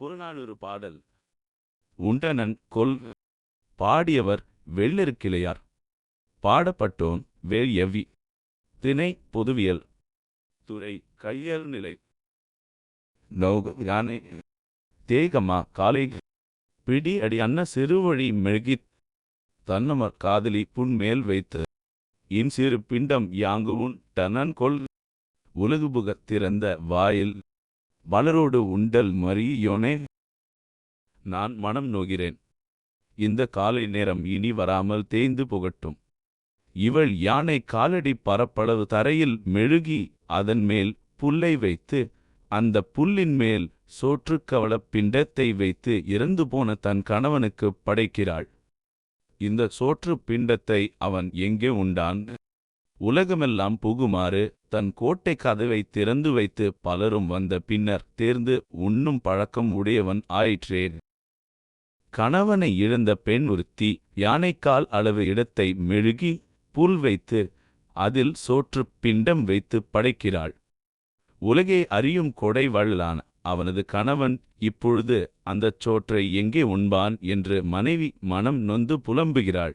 புறநானூறு பாடல். உண்டனன் கொல் பாடியவர் வெள்ளெருக்கிளையார். பாடப்பட்டோன் வேல் எவ்வி. திணை பொதுவியல். துறை கையல் நிலை. நோக யானை. தேகமா காலை. பிடி அடி அன்ன சிறுவழி மெழுகித். தன்னமர் காதலி புன்மேல் வைத்து. இன் சிறு பிண்டம் யாங்கு உன் டனன் கொல். உலகுபுக திறந்த வாயில். வளரோடு உண்டல் மறியோனே நான் மனம் நோகிறேன். இந்த காலை நேரம் இனி வராமல் தேய்ந்து புகட்டும். இவள் யானை காலடி பரப்பளவு தரையில் மெழுகி அதன் மேல் புல்லை வைத்து அந்த புல்லின் மேல் சோற்றுக்கவளப் பிண்டத்தை வைத்து இறந்து போன தன் கணவனுக்குப் படைக்கிறாள். இந்த சோற்று பிண்டத்தை அவன் எங்கே உண்டான்? உலகமெல்லாம் புகுமாறு தன் கோட்டை கதவை திறந்து வைத்து பலரும் வந்த பின்னர் தேர்ந்து உண்ணும் பழக்கம் உடையவன் ஆயிற்றே கணவனை இழந்த பெண் ஒருத்தி யானைக்கால் அளவு இடத்தை மெழுகி புல் வைத்து அதில் சோற்று பிண்டம் வைத்து படைக்கிறாள். உலகே அறியும் கொடை வள்ளலான. அவனது கணவன் இப்பொழுது அந்தச் சோற்றை எங்கே உண்பான் என்று மனைவி மனம் நொந்து புலம்புகிறாள்.